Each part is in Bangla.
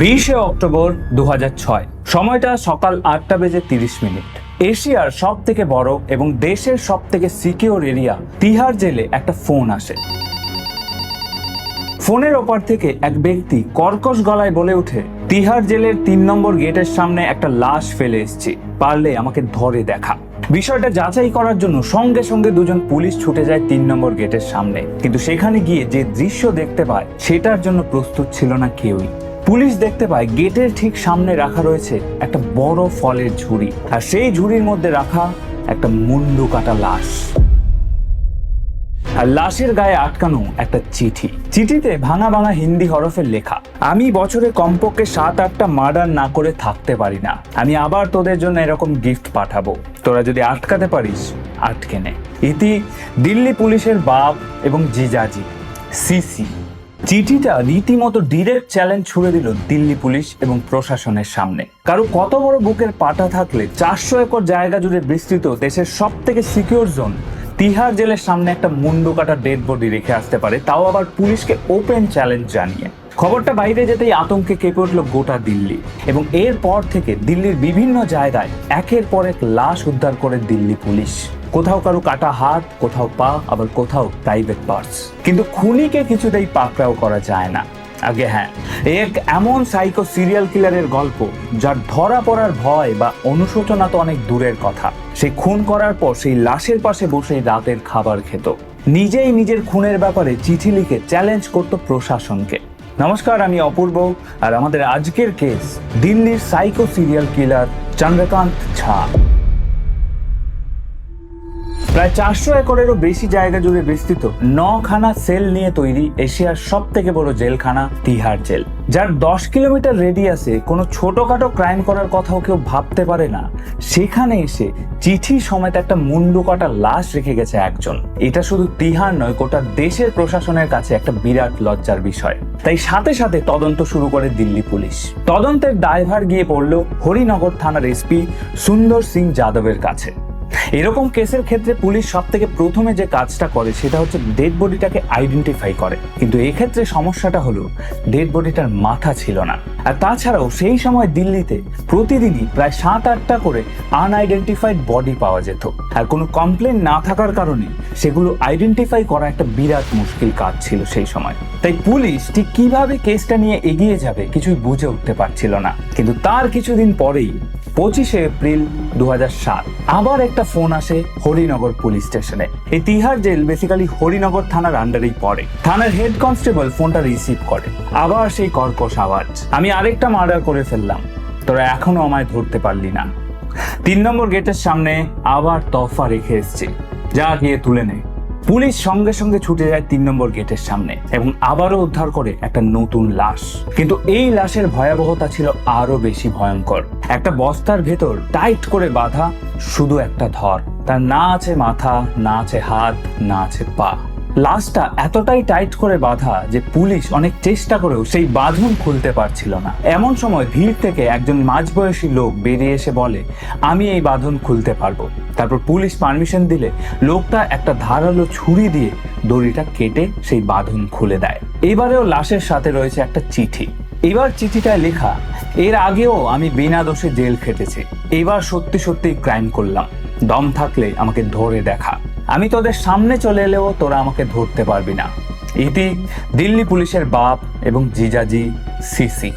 বিশে অক্টোবর দু হাজার ছয়। সময়টা সকাল আটটা বেজে তিরিশ মিনিট। এশিয়ার সব থেকে বড় এবং দেশের সব থেকে সিকিউর এরিয়া তিহার জেলে একটা ফোন আসে। ফোনের ওপার থেকে এক ব্যক্তি কর্কশ গলায় বলে ওঠে, তিহার জেলের তিন নম্বর গেটের সামনে একটা লাশ ফেলে এসেছি, পারলে আমাকে ধরে দেখা। বিষয়টা যাচাই করার জন্য সঙ্গে সঙ্গে দুজন পুলিশ ছুটে যায় তিন নম্বর গেটের সামনে। কিন্তু সেখানে গিয়ে যে দৃশ্য দেখতে পায়, সেটার জন্য প্রস্তুত ছিল না কেউই। পুলিশ দেখতে পায় গেটের ঠিক সামনে রাখা রয়েছে একটা বড় ফলের ঝুড়ি। আর সেই ঝুড়ির মধ্যে রাখা একটা মুন্ডু কাটা লাশ। আর লাশের গায়ে আটকানো একটা চিঠি। চিঠিতে ভাঙা ভাঙা হিন্দি হরফের লেখা, আমি বছরে কমপক্ষে সাত, আটটা মার্ডার না করে থাকতে পারি না। আমি আবার তোদের জন্য এরকম গিফট পাঠাবো। তোরা যদি আটকাতে পারিস, আটকে নে। ইতি দিল্লি পুলিশের বাপ এবং জিজাজি, সিসি। চিঠিটা রীতিমতো ডিরেক্ট চ্যালেঞ্জ ছুড়ে দিল দিল্লি পুলিশ এবং প্রশাসনের সামনে। কারও কত বড় বুকের পাটা থাকলে চারশো একর জায়গা জুড়ে বিস্তৃত দেশের সব থেকে সিকিউর জোন তিহার জেলের সামনে একটা মুন্ডু কাটা ডেড বডি রেখে আসতে পারে, তাও আবার পুলিশকে ওপেন চ্যালেঞ্জ জানিয়ে। খবরটা বাইরে যেতেই আতঙ্কে কেঁপে উঠল গোটা দিল্লি এবং এরপর থেকে দিল্লির বিভিন্ন জায়গায় একের পর এক লাশ উদ্ধার করে দিল্লি পুলিশ। কোথাও কারও কাটা হাত, কোথাও পা, আবার কোথাও প্রাইভেট পার্টস কিন্তু খুনিকে কিছুতেই পাকড়াও করা যায় না। আগে হ্যাঁ এক এমন সাইকো সিরিয়াল কিলারের গল্প, যার ধরা পড়ার ভয় বা অনুশোচনা তো অনেক দূরের কথা। সে খুন করার পর সেই লাশের পাশে বসেই রাতের খাবার খেত। নিজেই নিজের খুনের ব্যাপারে চিঠি লিখে চ্যালেঞ্জ করত প্রশাসনকে। নমস্কার আমি অপূর্ব আর আমাদের আজকের কেস দিল্লির psycho serial killer Chandrakant Jha. প্রায় চারশো একরেরও বেশি জায়গা জুড়ে বিস্তৃত নখানা সেল নিয়ে তৈরি এশিয়ার সব থেকে বড় জেলখানা তিহার জেল, যার দশ কিলোমিটার রেডিয়াসে কোনো ছোটখাটো ক্রাইম করার কথাও কেউ ভাবতে পারে না। সেখানে এসে চিঠি সমেত একটা মুন্ডু কাটা লাশ রেখে গেছে একজন। এটা শুধু তিহার নয়, গোটা দেশের প্রশাসনের কাছে একটা বিরাট লজ্জার বিষয়। তাই সাথে সাথে তদন্ত শুরু করে দিল্লি পুলিশ। তদন্তের দায়ভার গিয়ে পড়ল হরিনগর থানার এসপি সুন্দর সিং যাদবের কাছে। এরকম কেসের ক্ষেত্রে পুলিশ সব থেকে প্রথমে যে কাজটা করে সেটা হচ্ছে ডেড বডিটাকে আইডেন্টিফাই করে। কিন্তু এক্ষেত্রে সমস্যাটা হলো ডেড বডিটার মাথা ছিল না। আর তাছাড়াও সেই সময় দিল্লিতে প্রতিদিনই প্রায় সাত, আটটা করে আনআইডেন্টিফাইড বডি পাওয়া যেত। আর কোনো কমপ্লেন না থাকার কারণে সেগুলো আইডেন্টিফাই করা একটা বিরাট মুশকিল কাজ ছিল সেই সময়। তাই পুলিশ ঠিক কীভাবে কেসটা নিয়ে এগিয়ে যাবে কিছুই বুঝে উঠতে পারছিল না। কিন্তু তার কিছুদিন পরেই পঁচিশে এপ্রিল দু হাজার সাত আবার একটা ফোন আসে হরিনগর পুলিশ স্টেশনে। এই তিহার জেল বেসিক্যালি হরিনগর থানার আন্ডারেই পড়ে। থানার হেড কনস্টেবল ফোনটা রিসিভ করে। আবার সেই কর্কশ আওয়াজ। আমি আরেকটা মার্ডার করে ফেললাম। তোরা এখনও আমায় ধরতে পারলি না। তিন নম্বর গেটের সামনে আবার তফা রেখে এসছে। যা গিয়ে তুলে নে। পুলিশ সঙ্গে সঙ্গে ছুটে যায় তিন নম্বর গেটের সামনে এবং আবারও উদ্ধার করে একটা নতুন লাশ। কিন্তু এই লাশের ভয়াবহতা ছিল আরও বেশি ভয়ঙ্কর। একটা বস্তার ভেতর টাইট করে বাঁধা শুধু একটা ধর। তার না আছে মাথা, না আছে হাত, না আছে পা। লাশটা এতটাই টাইট করে বাঁধা যে পুলিশ অনেক চেষ্টা করেও সেই বাঁধন খুলতে পারছিল না। এমন সময় ভিড় থেকে একজন মাঝবয়সী লোক বেরিয়ে এসে বলে, আমি এই বাঁধন খুলতে পারব। তারপর পুলিশ পারমিশন দিলে লোকটা একটা ধারালো ছুরি দিয়ে দড়িটা কেটে সেই বাঁধন খুলে দেয়। এবারেও লাশের সাথে রয়েছে একটা চিঠি। এবার চিঠিটায় লেখা, এর আগেও আমি বিনা দোষে জেল খেটেছি। এবার সত্যি সত্যি ক্রাইম করলাম। দম থাকলে আমাকে ধরে দেখা। আমি তোদের সামনে চলে এলেও তোরা আমাকে ধরতে পারবি না। ইতি, দিল্লি পুলিশের বাপ এবং জিজাজি সিসি।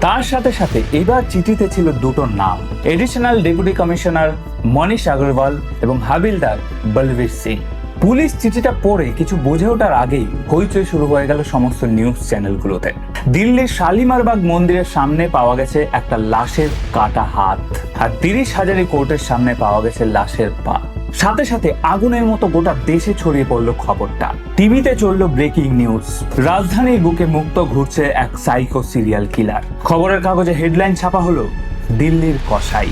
তার সাথে সাথে এবার চিঠিতে ছিল দুটো নাম। Additional deputy commissioner Manish Agarwal এবং হাবিলদার বলবীর সিং। পুলিশ চিঠিটা পড়ে কিছু বুঝে ওঠার আগেই হইচই শুরু হয়ে গেল সমস্ত নিউজ চ্যানেলগুলোতে। দিল্লির শালিমারবাগ মন্দিরের সামনে পাওয়া গেছে একটা লাশের কাটা হাত। আর তিরিশ হাজারি কোর্টের সামনে পাওয়া গেছে লাশের পা। সাথে সাথে আগুনের মতো গোটা দেশে ছড়িয়ে পড়ল খবরটা। টিভিতে চলল ব্রেকিং নিউজ রাজধানীর বুকে মুক্ত ঘুরছে এক সাইকো সিরিয়াল কিলার খবরের কাগজে হেডলাইন ছাপা হলো, দিল্লির কসাই।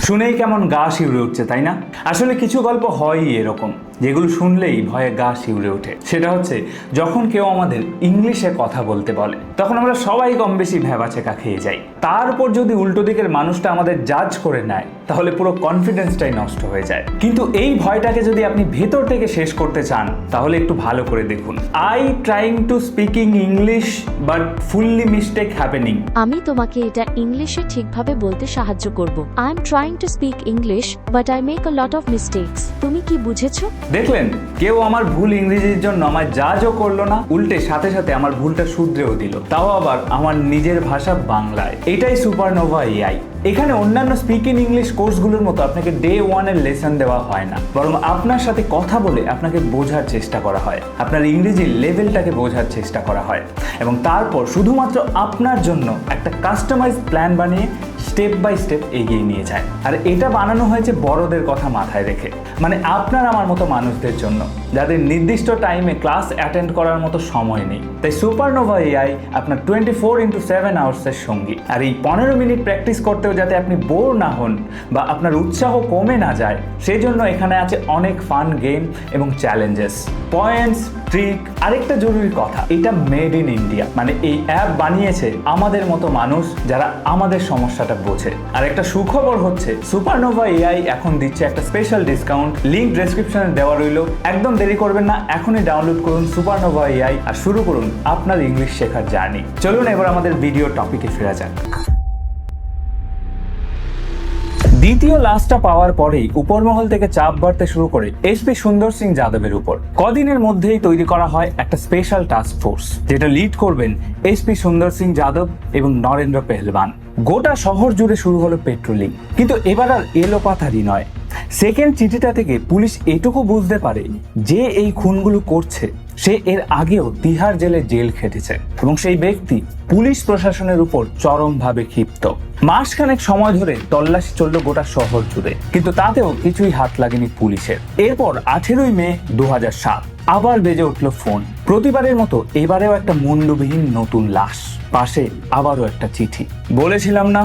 শুনেই কেমন গা শিউরে উঠছে, তাই না? আসলে কিছু গল্প হয়ই এরকম। যেগুলো শুনলেই ভয়ে গা শিউরে ওঠে। সেটা হচ্ছে, যখন কেউ আমাদের ইংলিশে কথা বলতে বলে, তখন আমরা সবাই কম বেশি ভ্যাবাচেকা খেয়ে যাই। তারপর যদি উল্টো দিকের মানুষটা আমাদের জাজ করে নেয়, তাহলে পুরো কনফিডেন্সটাই নষ্ট হয়ে যায়। কিন্তু এই ভয়টাকে যদি আপনি ভেতর থেকে শেষ করতে চান, তাহলে একটু ভালো করে দেখুন। I trying to speaking English but fully mistake happening আমি তোমাকে এটা ইংলিশে ঠিকভাবে বলতে সাহায্য করব। I am trying to speak English but I make a lot of mistakes তুমি কি বুঝেছ? দেখলেন? কেউ আমার ভুল ইংরেজির জন্য আমায় জাজও করল না, উল্টে সাথে সাথে আমার ভুলটা শুধরেও দিল। তাও আবার আমার নিজের ভাষা বাংলায়। এটাই সুপারনোভা এআই। এখানে অন্যান্য স্পিকিং ইংলিশ কোর্সগুলোর মতো আপনাকে ডে ওয়ানের লেসন দেওয়া হয় না। বরং আপনার সাথে কথা বলে আপনাকে বোঝার চেষ্টা করা হয়। আপনার ইংরেজির লেভেলটাকে বোঝার চেষ্টা করা হয়। এবং তারপর শুধুমাত্র আপনার জন্য একটা কাস্টমাইজ প্ল্যান বানিয়ে স্টেপ বাই স্টেপ এগিয়ে নিয়ে যায়। আর এটা বানানো হয়েছে বড়দের কথা মাথায় রেখে। মানে আপনার আমার মতো মানুষদের জন্য। যাদের নির্দিষ্ট টাইমে ক্লাস অ্যাটেন্ড করার মতো সময় নেই। তাই সুপারনোভা এআই আপনার টোয়েন্টি ফোর ইন্টু সেভেন আওয়ার্সের সঙ্গী। আর এই পনেরো মিনিট প্র্যাকটিস করতেও যাতে আপনি বোর না হন বা আপনার উৎসাহ কমে না যায় সেই জন্য এখানে আছে অনেক ফান গেম এবং চ্যালেঞ্জেস পয়েন্টস ট্রিক আরেকটা জরুরি কথা, এটা মেড ইন ইন্ডিয়া মানে এই অ্যাপ বানিয়েছে আমাদের মতো মানুষ যারা আমাদের সমস্যাটা বোঝে। আর একটা সুখবর হচ্ছে সুপারনোভা এআই এখন দিচ্ছে একটা স্পেশাল ডিসকাউন্ট লিঙ্ক ডেসক্রিপশনে দেওয়া রইল, একদম দেরি করবেন না, এখনই ডাউনলোড করুন সুপারনোভা এআই আর শুরু করুন আপনার ইংলিশ শেখার জার্নি চলুন এবার আমাদের ভিডিও টপিকে ফেরা যাক। দ্বিতীয় লাশটা পাওয়ার পরেই উপরমহল থেকে চাপ বাড়তে শুরু করে এসপি সুন্দর সিং যাদবের উপর। কদিনের মধ্যেই তৈরি করা হয় একটা স্পেশাল টাস্ক ফোর্স যেটা লিড করবেন এসপি সুন্দর সিং যাদব এবং নরেন্দ্র পেহলবান। গোটা শহর জুড়ে শুরু হলো পেট্রোলিং কিন্তু এবার আর এলোপাথারি নয়। সেকেন্ড চিঠিটা থেকে পুলিশ এটুকু বুঝতে পারে যে এই খুনগুলো করছে, সে এর আগেও তিহার জেলে জেল খেটেছে এবং সেই ব্যক্তি পুলিশ প্রশাসনের উপর চরমভাবে ক্ষিপ্ত। মাসখানেক সময় ধরে তল্লাশি চলল গোটা শহর জুড়ে, কিন্তু তাতেও কিছুই হাত লাগেনি পুলিশের। এরপর আঠেরোই মে দু সাত। আবার বেজে উঠল ফোন। প্রতিবারের মতো এবারেও একটা মুন্ডবিহীন নতুন লাশ। পাশে আবারও একটা চিঠি। বলেছিলাম না,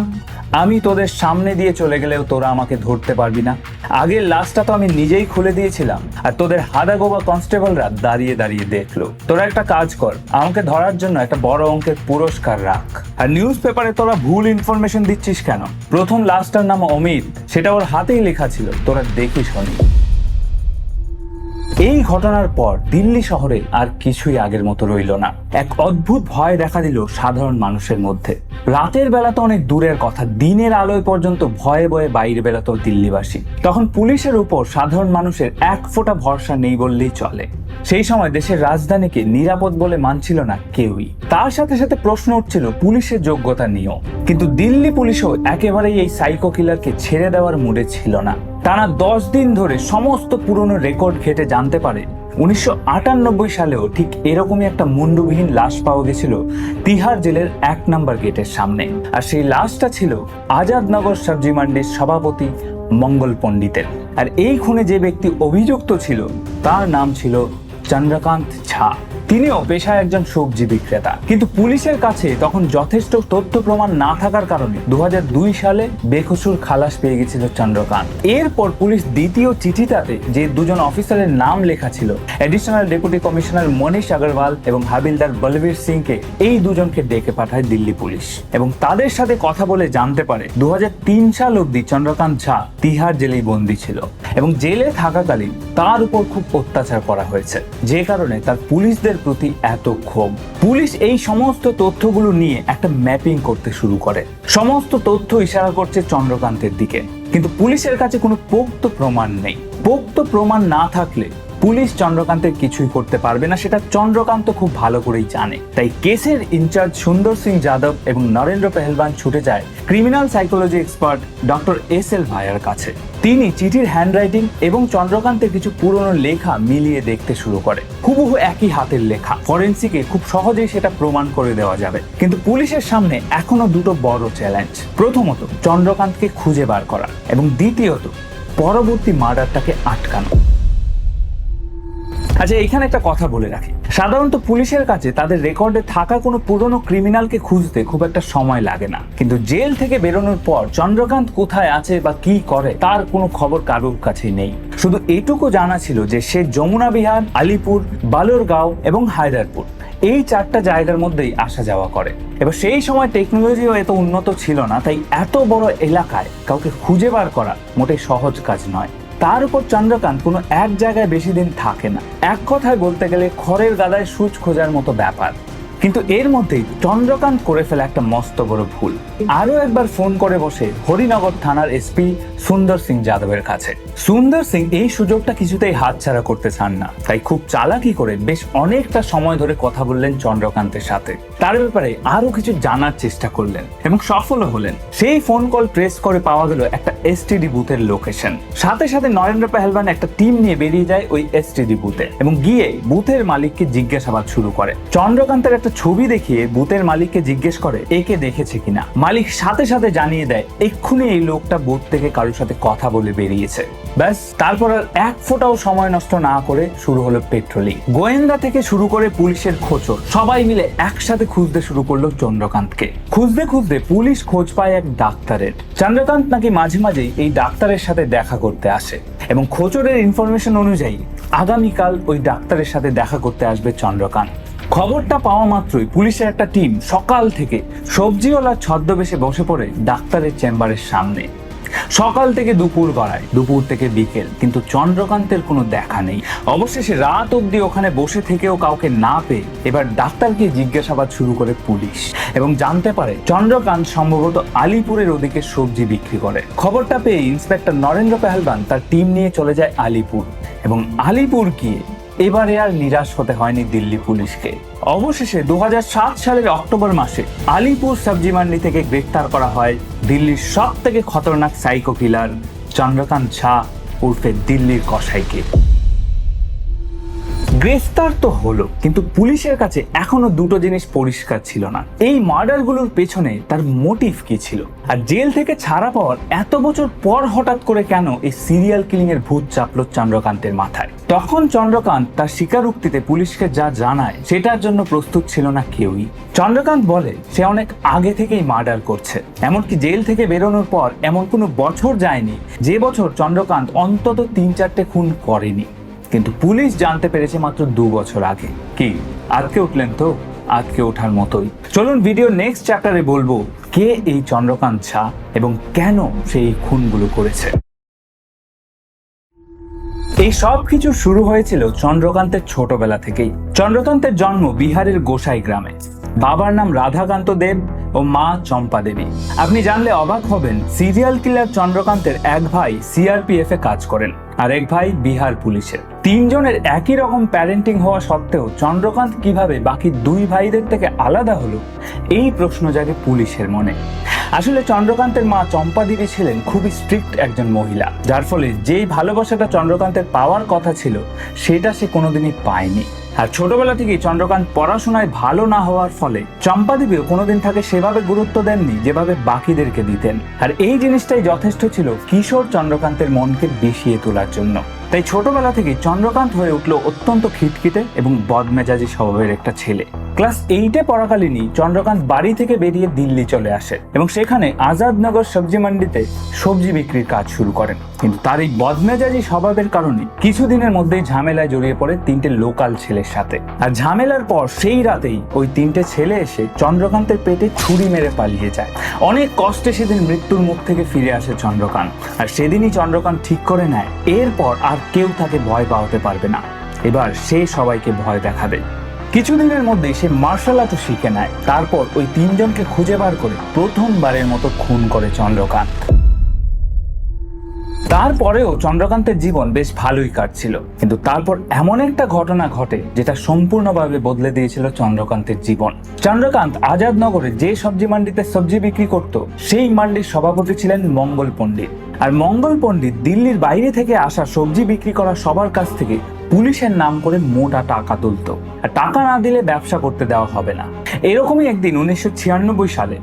আমি তোদের সামনে দিয়ে চলে গেলেও তোরা আমাকে ধরতে পারবি না। আগের লাশটা তো আমি নিজেই খুলে দিয়েছিলাম, আর তোদের হাদাগোবা কনস্টেবলরা দাঁড়িয়ে দাঁড়িয়ে দেখল। তোরা একটা কাজ কর, আমাকে ধরার জন্য একটা বড় অঙ্কের পুরস্কার রাখ। আর নিউজ পেপারে তোরা ভুল ইনফরমেশন দিচ্ছিস কেন? প্রথম লাশটার নাম অমিত, সেটা ওর হাতেই লেখা ছিল, তোরা দেখিস শোনি এই ঘটনার পর দিল্লি শহরে আর কিছুই আগের মতো রইল না। এক অদ্ভুত ভয় দেখা দিল সাধারণ মানুষের মধ্যে। রাতের বেলা তো অনেক দূরের কথা, দিনের আলোয় পর্যন্ত ভয়ে ভয়ে বাইরে বেড়াতো দিল্লিবাসী। তখন পুলিশের উপর সাধারণ মানুষের এক ফোঁটা ভরসা নেই বললেই চলে। সেই সময় দেশের রাজধানীকে নিরাপদ বলে মানছিল না কেউই। তার সাথে সাথে প্রশ্ন উঠছিল পুলিশের যোগ্যতা নিয়েও। কিন্তু দিল্লি পুলিশও একেবারেই এই সাইকো কিলারকে ছেড়ে দেওয়ার মুডে ছিল না। টানা দশ দিন ধরে সমস্ত পুরনো রেকর্ড ঘেটে জানতে পারে উনিশশো আটানব্বই সালেও ঠিক এরকমই একটা মুন্ডুবিহীন লাশ পাওয়া গেছিল তিহার জেলের এক নম্বর গেটের সামনে। আর সেই লাশটা ছিল আজাদনগর সবজি মান্ডির সভাপতি মঙ্গল পণ্ডিতের। আর এই খুনে যে ব্যক্তি অভিযুক্ত ছিল, তার নাম ছিল চন্দ্রকান্ত ঝা। তিনিও পেশায় একজন সবজি বিক্রেতা। কিন্তু পুলিশের কাছে তখন যথেষ্ট তথ্য প্রমাণ না থাকার কারণে দু সালে বেকসুর খালাস পেয়ে গেছিল চন্দ্রকান্ত। এরপর পুলিশ দ্বিতীয় চিঠিটাতে যে দুজন অফিসারের নাম লেখা ছিল additional deputy commissioner Manish Agarwal এবং হাবিলদার বলবীর সিংকে এই দুজনকে ডেকে পাঠায় দিল্লি পুলিশ। এবং তাদের সাথে কথা বলে জানতে পারে দু হাজার তিন সাল অব্দি চন্দ্রকান্ত ঝা তিহার জেলেই বন্দী ছিল এবং জেলে থাকাকালীন তার উপর খুব অত্যাচার করা হয়েছে। যে কারণে তার পুলিশদের প্রতি এত ক্ষোভ। পুলিশ এই সমস্ত তথ্যগুলো নিয়ে একটা ম্যাপিং করতে শুরু করে। সমস্ত তথ্য ইশারা করছে চন্দ্রকান্তের দিকে। কিন্তু পুলিশের কাছে কোনো পোক্ত প্রমাণ নেই। পোক্ত প্রমাণ না থাকলে পুলিশ চন্দ্রকান্তের কিছুই করতে পারবে না, সেটা চন্দ্রকান্ত খুব ভালো করেই জানে। তাই কেসের ইনচার্জ সুন্দর সিং যাদব এবং নরেন্দ্র পেহলবান ছুটে যায় criminal psychology expert doctor S L ভাইয়ার কাছে। তিনি চিঠির হ্যান্ডরাইটিং এবং চন্দ্রকান্তের কিছু পুরনো লেখা মিলিয়ে দেখতে শুরু করে। হুবহু একই হাতের লেখা। ফরেন্সিকে খুব সহজেই সেটা প্রমাণ করে দেওয়া যাবে। কিন্তু পুলিশের সামনে এখনও দুটো বড় চ্যালেঞ্জ। প্রথমত, চন্দ্রকান্তকে খুঁজে বার করা এবং দ্বিতীয়ত, পরবর্তী মার্ডারটাকে আটকানো। আচ্ছা এখানে একটা কথা বলে রাখি। সাধারণত পুলিশের কাছে তাদের রেকর্ডে থাকা কোনো পুরনো ক্রিমিনালকে খুঁজতে খুব একটা সময় লাগে না। কিন্তু জেল থেকে বেরোনোর পর চন্দ্রকান্ত কোথায় আছে বা কি করে, তার কোনো খবর কারোর কাছেই নেই। শুধু এটুকু জানা ছিল যে সে যমুনা বিহার, আলিপুর, বালুরগাঁও এবং হায়দারপুর, এই চারটা জায়গার মধ্যেই আসা যাওয়া করে। এবার সেই সময় টেকনোলজিও এত উন্নত ছিল না, তাই এত বড় এলাকায় কাউকে খুঁজে বার করা মোটেই সহজ কাজ নয়। তার উপর চন্দ্রকান্ত কোনো এক জায়গায় বেশি দিন থাকে না। এক কথায় বলতে গেলে খড়ের গাদায় সুচ খোঁজার মতো ব্যাপার। কিন্তু এর মধ্যেই চন্দ্রকান্ত করে ফেলে একটা মস্ত বড় ভুল। আরও একবার ফোন করে বসে হরিনগর থানার এসপি সুন্দর সিং যাদবের কাছে। সুন্দর সিং এই সুযোগটা কিছুতেই হাতছাড়া করতে চান না। তাই খুব চালাকি করে বেশ অনেকটা সময় ধরে কথা বললেন চন্দ্রকান্তের সাথে। তার ব্যাপারে আরও কিছু জানার চেষ্টা করলেন এবং সফলও হলেন। সেই ফোন কল ট্রেস করে পাওয়া গেল একটা এসটিডি বুথের লোকেশন। সাথে সাথে নরেন্দ্র পেহলবান একটা টিম নিয়ে বেরিয়ে যায় ওই এসটিডি বুথে এবং গিয়ে বুথের মালিককে জিজ্ঞাসাবাদ শুরু করে। চন্দ্রকান্তের একটা ছবি দেখিয়ে বুথের মালিককে জিজ্ঞেস করে একে দেখেছে কিনা? মালিক সাথে সাথে জানিয়ে দেয়, এক্ষুনি এই লোকটা বুথ থেকে কারোর সাথে কথা বলে বেরিয়েছে। ব্যাস, তারপর এক ফোঁটাও সময় নষ্ট না করে শুরু হলো পেট্রোলিং। গোয়েন্দা থেকে শুরু করে পুলিশের খোঁজর সবাই মিলে একসাথে খুঁজতে শুরু করল চন্দ্রকান্তকে। খুঁজতে খুঁজতে পুলিশ খোঁজ পায় এক ডাক্তারের। চন্দ্রকান্ত নাকি মাঝে মাঝেই এই ডাক্তারের সাথে দেখা করতে আসে এবং খোঁচরের ইনফরমেশন অনুযায়ী আগামীকাল ওই ডাক্তারের সাথে দেখা করতে আসবে চন্দ্রকান্ত। খবরটা পাওয়া মাত্রই পুলিশের একটা টিম সকাল থেকে সবজিওয়ালার ছদ্মবেশে বসে পড়ে ডাক্তারের চেম্বারের সামনে। সকাল থেকে দুপুর গড়ায়, দুপুর থেকে বিকেল, কিন্তু চন্দ্রকান্তের কোনো দেখা নেই। অবশেষে রাত অবধি ওখানে বসে থেকেও কাউকে না পেয়ে এবার ডাক্তারকে জিজ্ঞাসাবাদ শুরু করে পুলিশ। এবং জানতে পারে চন্দ্রকান্ত সম্ভবত আলিপুরের ওদিকে সবজি বিক্রি করে। খবরটা পেয়ে ইন্সপেক্টর নরেন্দ্র পেহলবান তার টিম নিয়ে চলে যায় আলিপুর। এবং আলিপুর গিয়ে এবারে আর নিরাশ হতে হয়নি দিল্লি পুলিশকে। অবশেষে দু হাজার সাত সালের অক্টোবর মাসে আলিপুর সবজি মান্ডি থেকে গ্রেফতার করা হয় দিল্লির সব থেকে খতরনাক সাইকো কিলার চন্দ্রকান্ত ঝা উর্ফে দিল্লির কসাইকে। গ্রেফতার তো হলো, কিন্তু পুলিশের কাছে এখনও দুটো জিনিস পরিষ্কার ছিল না। এই মার্ডারগুলোর পেছনে তার মোটিভ কি ছিল? আর জেল থেকে ছাড়া পাওয়ার এত বছর পর হঠাৎ করে কেন এই সিরিয়াল কিলিং এর ভূত চাপলো চন্দ্রকান্তের মাথায়? তখন চন্দ্রকান্ত তার স্বীকারোক্তিতে পুলিশকে যা জানায়, সেটার জন্য প্রস্তুত ছিল না কেউই। চন্দ্রকান্ত বলে, সে অনেক আগে থেকেই মার্ডার করছে। এমনকি জেল থেকে বেরোনোর পর এমন কোনো বছর যায়নি, যে বছর চন্দ্রকান্ত অন্তত তিন চারটে খুন করেনি। কিন্তু পুলিশ জানতে পেরেছে মাত্র দু বছর আগে। কি? আজকে উঠলেন তো? আজকে ওঠার মতোই। চলুন ভিডিও নেক্সট চ্যাপ্টারে বলব কে এই চন্দ্রকান্ত ঝা এবং কেন সেই খুনগুলো করেছে। এই সব কিছু শুরু হয়েছিল চন্দ্রকান্তের ছোটবেলা থেকেই। চন্দ্রকান্তের জন্ম বিহারের গোসাই গ্রামে। বাবার নাম রাধাকান্ত দেব ও মা চম্পা দেবী। আপনি জানলে অবাক হবেন, সিরিয়াল কিলার চন্দ্রকান্তের এক ভাই সিআরপিএফ এ কাজ করেন আর এক ভাই বিহার পুলিশের। তিনজনের একই রকম প্যারেন্টিং হওয়া সত্ত্বেও চন্দ্রকান্ত কীভাবে বাকি দুই ভাইদের থেকে আলাদা হলো, এই প্রশ্ন জাগে পুলিশের মনে। আসলে চন্দ্রকান্তের মা চম্পা দেবী ছিলেন খুবই স্ট্রিক্ট একজন মহিলা। যার ফলে যেই ভালোবাসাটা চন্দ্রকান্তের পাওয়ার কথা ছিল, সেটা সে কোনোদিনই পায়নি। আর ছোটবেলা থেকেই চন্দ্রকান্ত পড়াশোনায় ভালো না হওয়ার ফলে চম্পা দেবীও কোনোদিন তাকে সেভাবে গুরুত্ব দেননি যেভাবে বাকিদেরকে দিতেন। আর এই জিনিসটাই যথেষ্ট ছিল কিশোর চন্দ্রকান্তের মনকে বিষিয়ে তোলার জন্য। তাই ছোটবেলা থেকে চন্দ্রকান্ত হয়ে উঠল অত্যন্ত খিটখিটে এবং বদমেজাজি স্বভাবের একটা ছেলে। ক্লাস এইটে পড়াকালীনই চন্দ্রকান্ত বাড়ি থেকে বেরিয়ে দিল্লি চলে আসে এবং সেখানে আজাদনগর সবজি মান্ডিতে সবজি বিক্রির কাজ শুরু করেন। কিন্তু তার এই বদমেজাজি স্বভাবের কারণে কিছুদিনের মধ্যেই ঝামেলায় জড়িয়ে পড়ে তিনটে লোকাল ছেলের সাথে। আর ঝামেলার পর সেই রাতেই ওই তিনটে ছেলে এসে চন্দ্রকান্তের পেটে ছুরি মেরে পালিয়ে যায়। অনেক কষ্টে সেদিন মৃত্যুর মুখ থেকে ফিরে আসে চন্দ্রকান্ত। আর সেদিনই চন্দ্রকান্ত ঠিক করে নেয়। এরপর আর কেউ তাকে ভয় পাওয়াতে পারবে না। এবার সে সবাইকে ভয় দেখাবে। কিছুদিনের মধ্যে সে মার্শাল আর্টও শিখে নেয়। তারপর ওই তিনজনকে খুঁজে বার করে প্রথমবারের মতো খুন করে চন্দ্রকান্ত। তারপরেও চন্দ্রকান্তের জীবন বেশ ভালোই কাটছিল। কিন্তু তারপর এমন একটা ঘটনা ঘটে, যেটা সম্পূর্ণভাবে বদলে দিয়েছিল চন্দ্রকান্তের জীবন। চন্দ্রকান্ত আজাদনগরে যে সবজি মান্ডিতে সবজি বিক্রি করত, সেই মান্ডির সভাপতি ছিলেন মঙ্গল পণ্ডিত। আর মঙ্গল পণ্ডিত দিল্লির বাইরে থেকে আসা সবজি বিক্রি করা সবার কাছ থেকে পুলিশের নাম করে মোটা টাকা তুলতো। আর টাকা না দিলে ব্যবসা করতে দেওয়া হবে না। এরকমই একদিন উনিশশো ছিয়ানব্বই সালে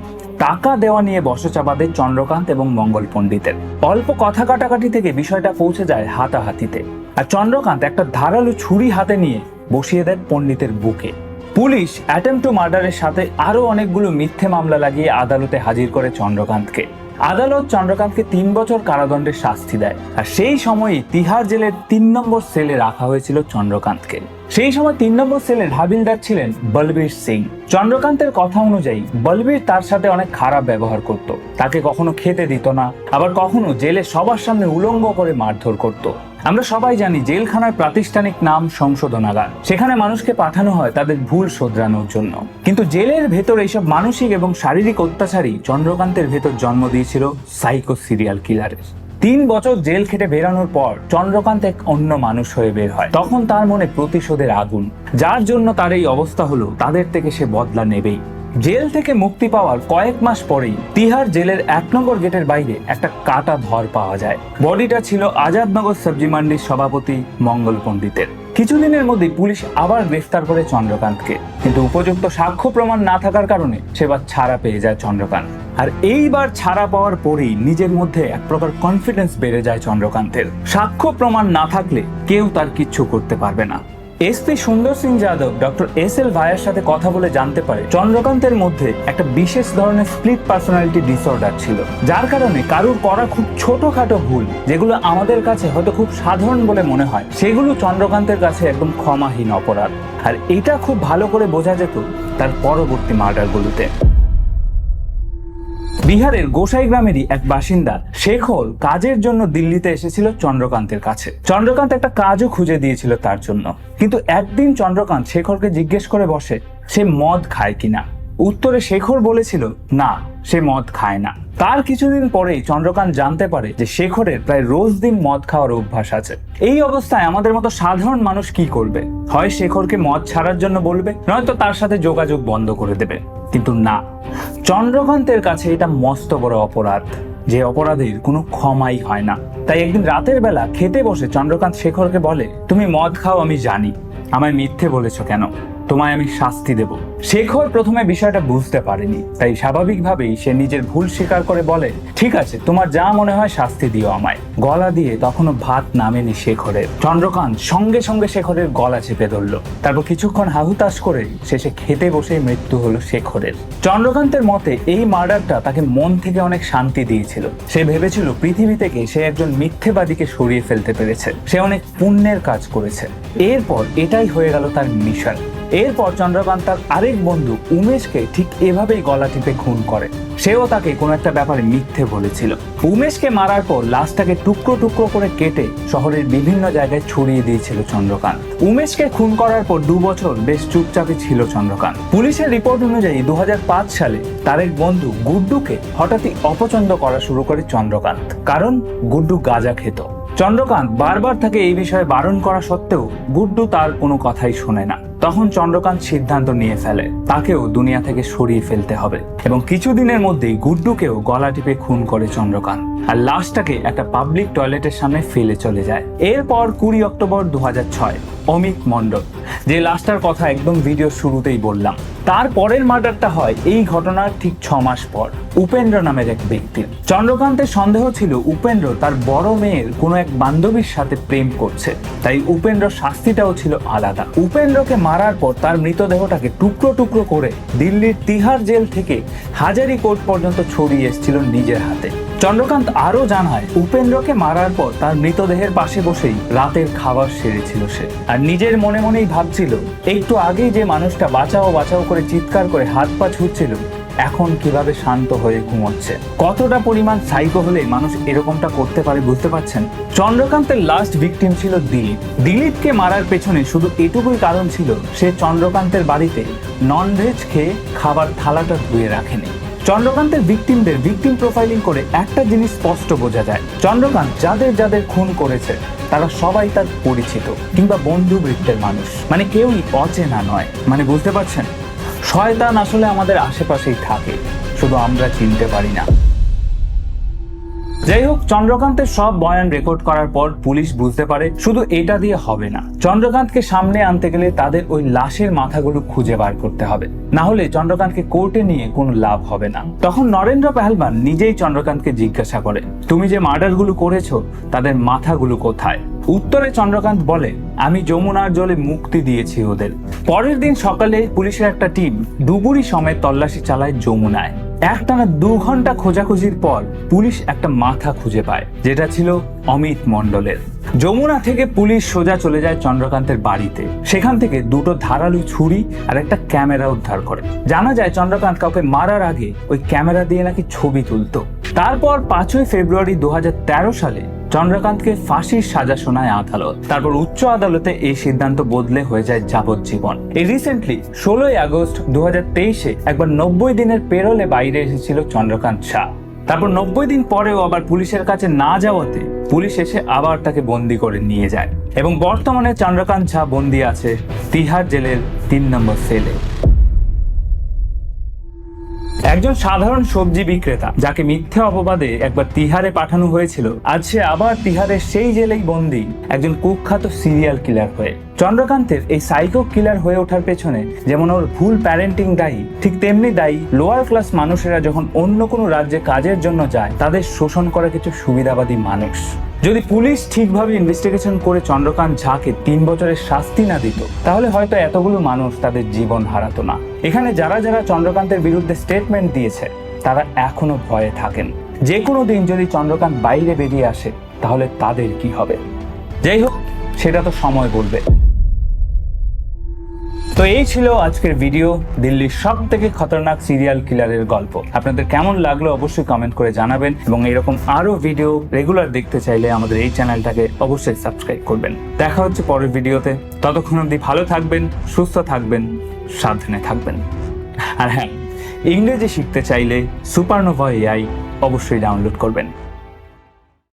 টাকা দেওয়া নিয়ে বসচা বাঁধে চন্দ্রকান্ত এবং মঙ্গল পণ্ডিতের। অল্প কথা কাটাকাটি থেকে বিষয়টা পৌঁছে যায় হাতাহাতিতে। আর চন্দ্রকান্ত একটা ধারালো ছুরি হাতে নিয়ে বসিয়ে দেন পণ্ডিতের বুকে। পুলিশ অ্যাটেম্প টু মার্ডারের সাথে আরও অনেকগুলো মিথ্যে মামলা লাগিয়ে আদালতে হাজির করে চন্দ্রকান্তকে। আদালত চন্দ্রকান্তকে তিন বছর কারাদণ্ডের শাস্তি দেয়। আর সেই সময়ই তিহার জেলের তিন নম্বর সেলে রাখা হয়েছিল চন্দ্রকান্তকে। সেই সময় তিন নম্বর সেলের হাবিলদার ছিলেন বলবীর সিং। চন্দ্রকান্তের কথা অনুযায়ী বলবীর তার সাথে অনেক খারাপ ব্যবহার করত। তাকে কখনো খেতে দিত না, আবার কখনো জেলে সবার সামনে উলঙ্গ করে মারধর করত। আমরা সবাই জানি জেলখানার প্রাতিষ্ঠানিক নাম সংশোধনাগার। সেখানে মানুষকে পাঠানো হয় তাদের ভুল শোধরানোর জন্য। কিন্তু জেলের ভেতর এইসব মানসিক এবং শারীরিক অত্যাচারই চন্দ্রকান্তের ভেতর জন্ম দিয়েছিল সাইকো সিরিয়াল কিলারের। তিন বছর জেল খেটে বেরানোর পর চন্দ্রকান্ত এক অন্য মানুষ হয়ে বের হয়। তখন তার মনে প্রতিশোধের আগুন। যার জন্য তার এই অবস্থা হলো, তাদের থেকে সে বদলা নেবেই। জেল থেকে মুক্তি পাওয়ার কয়েক মাস পরেই তিহার জেলের এক নম্বর গেটের বাইরে একটা কাটা ধর পাওয়া যায়। বডিটা ছিল আজাদনগর সবজি মান্ডির সভাপতি মঙ্গল পণ্ডিতের। কিছুদিনের মধ্যে পুলিশ আবার গ্রেফতার করে চন্দ্রকান্তকে। কিন্তু উপযুক্ত সাক্ষ্য প্রমাণ না থাকার কারণে সেবার ছাড়া পেয়ে যায় চন্দ্রকান্ত। আর এইবার ছাড়া পাওয়ার পরেই নিজের মধ্যে এক প্রকার কনফিডেন্স বেড়ে যায় চন্দ্রকান্তের। সাক্ষ্য প্রমাণ না থাকলে কেউ তার কিচ্ছু করতে পারবে না। SP Sundar Singh Yadav, doctor S L ভাইয়ের সাথে কথা বলে জানতে পারে চন্দ্রকান্তের মধ্যে একটা বিশেষ ধরনের স্প্লিট পার্সোনালিটি ডিসঅর্ডার ছিল। যার কারণে কারুর করা খুব ছোটখাটো ভুল, যেগুলো আমাদের কাছে হয়তো খুব সাধারণ বলে মনে হয়, সেগুলো চন্দ্রকান্তের কাছে একদম ক্ষমাহীন অপরাধ। আর এটা খুব ভালো করে বোঝা যেত তার পরবর্তী মার্ডারগুলোতে বিহারের গোসাই গ্রামেরই এক বাসিন্দা শেখর কাজের জন্য দিল্লিতে এসেছিল চন্দ্রকান্তের কাছে। চন্দ্রকান্ত একটা কাজও খুঁজে দিয়েছিল তার জন্য। কিন্তু একদিন চন্দ্রকান্ত শেখরকে জিজ্ঞেস করে বসে, সে মদ খায় কিনা? উত্তরে শেখর বলেছিল, না, সে মদ খায় না। তার কিছুদিন পরেই চন্দ্রকান্ত জানতে পারে যে শেখরের প্রায় রোজ দিন মদ খাওয়ার অভ্যাস আছে। এই অবস্থায় আমাদের মতো সাধারণ মানুষ কি করবে? হয় শেখরকে মদ ছাড়ার জন্য বলবে, নয়তো তার সাথে যোগাযোগ বন্ধ করে দেবে। কিন্তু না, চন্দ্রকান্তের কাছে এটা মস্ত বড় অপরাধ, যে অপরাধের কোনো ক্ষমাই হয় না। তাই একদিন রাতের বেলা খেতে বসে চন্দ্রকান্ত শেখরকে বলে, তুমি মদ খাও, আমি জানি। আমায় মিথ্যে বলেছ কেন? তোমায় আমি শাস্তি দেব। শেখর প্রথমে বিষয়টা বুঝতে পারেনি, তাই স্বাভাবিকভাবেই সে নিজের ভুল স্বীকার করে বলে, ঠিক আছে, তোমার যা মনে হয় শাস্তি দিও আমায়। গলা দিয়ে তখনও ভাত নামেনি শেখরের। চন্দ্রকান্ত সঙ্গে সঙ্গে শেখরের গলা চেপে ধরল। তারপর কিছুক্ষণ হাহুতাশ করে শেষে খেতে বসে মৃত্যু হলো শেখরের। চন্দ্রকান্তের মতে এই মার্ডারটা তাকে মন থেকে অনেক শান্তি দিয়েছিল। সে ভেবেছিল পৃথিবী থেকে সে একজন মিথ্যেবাদীকে সরিয়ে ফেলতে পেরেছে। সে অনেক পুণ্যের কাজ করেছে। এরপর এটাই হয়ে গেল তার মিশন। এরপর চন্দ্রকান্ত তার আরেক বন্ধু উমেশকে ঠিক এভাবেই গলা টিপে খুন করে। সেও তাকে কোনো একটা ব্যাপারে মিথ্যে বলেছিল। উমেশকে মারার পর লাশটাকে টুকরো টুকরো করে কেটে শহরের বিভিন্ন জায়গায় ছড়িয়ে দিয়েছিল চন্দ্রকান্ত। উমেশকে খুন করার পর দু বছর বেশ চুপচাপে ছিল চন্দ্রকান্ত। পুলিশের রিপোর্ট অনুযায়ী দু হাজার পাঁচ সালে তার এক বন্ধু গুড্ডুকে হঠাৎই অপছন্দ করা শুরু করে চন্দ্রকান্ত। কারণ গুড্ডু গাঁজা খেত। চন্দ্রকান্ত বারবার তাকে এই বিষয়ে বারণ করা সত্ত্বেও গুড্ডু তার কোনো কথাই শোনে না। তখন চন্দ্রকান্ত সিদ্ধান্ত নিয়ে ফেলে। তাকেও দুনিয়া থেকে সরিয়ে ফেলতে হবে। এবং কিছুদিনের মধ্যেই গুড্ডুকেও গলা টিপে খুন করে চন্দ্রকান্ত। আর লাশটাকে একটা পাবলিক টয়লেটের সামনে ফেলে চলে যায়। এরপর কুড়ি অক্টোবর দু অমিত মণ্ডল। যে লাশটার কথা একদম ভিডিও শুরুতেই বললাম। তার পরের মার্ডারটা হয় এই ঘটনার ঠিক ছ মাস পর। উপেন্দ্র নামের এক ব্যক্তির চন্দ্রকান্তের সন্দেহ ছিল উপেন্দ্র তার বড় মেয়ের কোনো এক বান্ধবীর সাথে প্রেম করছে। তাই উপেন্দ্র শাস্তিটাও ছিল আলাদা। উপেন্দ্রকে মারার পর তার মৃতদেহটাকে টুকরো টুকরো করে দিল্লির তিহার জেল থেকে হাজারি কোর্ট পর্যন্ত ছড়িয়ে এসেছিল নিজের হাতে। চন্দ্রকান্ত আরও জানায়, উপেন্দ্রকে মারার পর তার মৃতদেহের পাশে বসেই রাতের খাবার সেরেছিল সে। আর নিজের মনে মনেই ভাবছিল একটু আগেই যে মানুষটা বাঁচাও বাঁচাও করে চিৎকার করে হাত পা ছুটছিল এখন কীভাবে শান্ত হয়ে ঘুমোচ্ছে? কতটা পরিমাণ সাইকো হলে মানুষ এরকমটা করতে পারে বুঝতে পারছেন? চন্দ্রকান্তের লাস্ট ভিকটিম ছিল দিলীপ। দিলীপকে মারার পেছনে শুধু এটুকুই কারণ ছিল, সে চন্দ্রকান্তের বাড়িতে ননভেজ খেয়ে খাবার থালাটা ধুয়ে রাখেনি। চন্দ্রকান্তের ভিকটিমদের ভিকটিম প্রোফাইলিং করে একটা জিনিস স্পষ্ট বোঝা যায়। চন্দ্রকান্ত যাদের যাদের খুন করেছে, তারা সবাই তার পরিচিত কিংবা বন্ধু বৃত্তের মানুষ। মানে কেউই অচেনা নয়। মানে বুঝতে পারছেন? শয়তান আসলে আমাদের আশেপাশেই থাকে শুধু আমরা চিনতে পারি না। যাই হোক, চন্দ্রকান্তের সব বয়ান রেকর্ড করার পর পুলিশ বুঝতে পারে শুধু এটা দিয়ে হবে না। চন্দ্রকান্তকে সামনে আনতে গেলে তাদের ওই লাশের মাথাগুলো খুঁজে বার করতে হবে। না হলে চন্দ্রকান্তকে কোর্টে নিয়ে কোনো লাভ হবে না। তখন নরেন্দ্র পেহলবান নিজেই চন্দ্রকান্তকে জিজ্ঞাসা করে তুমি যে মার্ডারগুলো করেছ, তাদের মাথাগুলো কোথায়? উত্তরে চন্দ্রকান্ত বলে, আমি যমুনার জলে মুক্তি দিয়েছি ওদের। পরের দিন সকালে পুলিশের একটা টিম ডুবুরি সমেত তল্লাশি চালায় যমুনায়। একটানা দু ঘণ্টা খোঁজাখুঁজির পর পুলিশ একটা মাথা খুঁজে পায়, যেটা ছিল অমিত মণ্ডলের। যমুনা থেকে পুলিশ সোজা চলে যায় চন্দ্রকান্তের বাড়িতে। সেখান থেকে দুটো ধারালু ছুরি আর একটা ক্যামেরা উদ্ধার করে। জানা যায় চন্দ্রকান্ত কাউকে মারার আগে ওই ক্যামেরা দিয়ে নাকি ছবি তুলত। তারপর পাঁচই ফেব্রুয়ারি দু হাজার তেরো সালে চন্দ্রকান্তকে ফাঁসির সাজা শোনায় আদালত। তারপর উচ্চ আদালতে এই সিদ্ধান্ত বদলে হয়ে যায় যাবজ্জীবন। এই রিসেন্টলি ষোলোই আগস্ট দু তেইশে একবার নব্বই দিনের পেরোলে বাইরে এসেছিল চন্দ্রকান্ত শাহ। তারপর নব্বই দিন পরেও আবার পুলিশের কাছে না যাওয়াতে পুলিশ এসে আবার তাকে বন্দি করে নিয়ে যায়। এবং বর্তমানে চন্দ্রকান্ত ঝা বন্দি আছে তিহার জেলের তিন নম্বর সেলে একজন সাধারণ সবজি বিক্রেতা, যাকে মিথ্যে অপবাদে একবার তিহারে পাঠানো হয়েছিল, আজ সে আবার তিহারের সেই জেলেই বন্দী, একজন কুখ্যাত সিরিয়াল কিলার হয়ে। চন্দ্রকান্তের এই সাইকো কিলার হয়ে ওঠার পেছনে যেমন ওর ভুল প্যারেন্টিং দায়ী, ঠিক তেমনি দায়ী লোয়ার ক্লাস মানুষেরা যখন অন্য কোনো রাজ্যে কাজের জন্য যায়, তাদের শোষণ করা কিছু সুবিধাবাদী মানুষ। যদি পুলিশ ঠিকভাবে ইনভেস্টিগেশন করে চন্দ্রকান্ত ঝাকে তিন বছরের শাস্তি না দিত, তাহলে হয়তো এতগুলো মানুষ তাদের জীবন হারাতো না। এখানে যারা যারা চন্দ্রকান্তের বিরুদ্ধে স্টেটমেন্ট দিয়েছে, তারা এখনও ভয়ে থাকেন। যে কোনো দিন যদি চন্দ্রকান্ত বাইরে বেরিয়ে আসে, তাহলে তাদের কি হবে? যাই হোক, সেটা তো সময় বলবে। তো এই ছিল আজকের ভিডিও দিল্লির সব থেকে খতরনাক সিরিয়াল কিলারের গল্প। আপনাদের কেমন লাগল অবশ্যই কমেন্ট করে জানাবেন এবং এরকম আরও ভিডিও রেগুলার দেখতে চাইলে আমাদের এই চ্যানেলটাকে অবশ্যই সাবস্ক্রাইব করবেন। দেখা হচ্ছে পরের ভিডিওতে ততক্ষণ অবধি ভালো থাকবেন, সুস্থ থাকবেন, সাবধানে থাকবেন। আর হ্যাঁ ইংরেজি শিখতে চাইলে সুপারনোভা এআই অবশ্যই ডাউনলোড করবেন।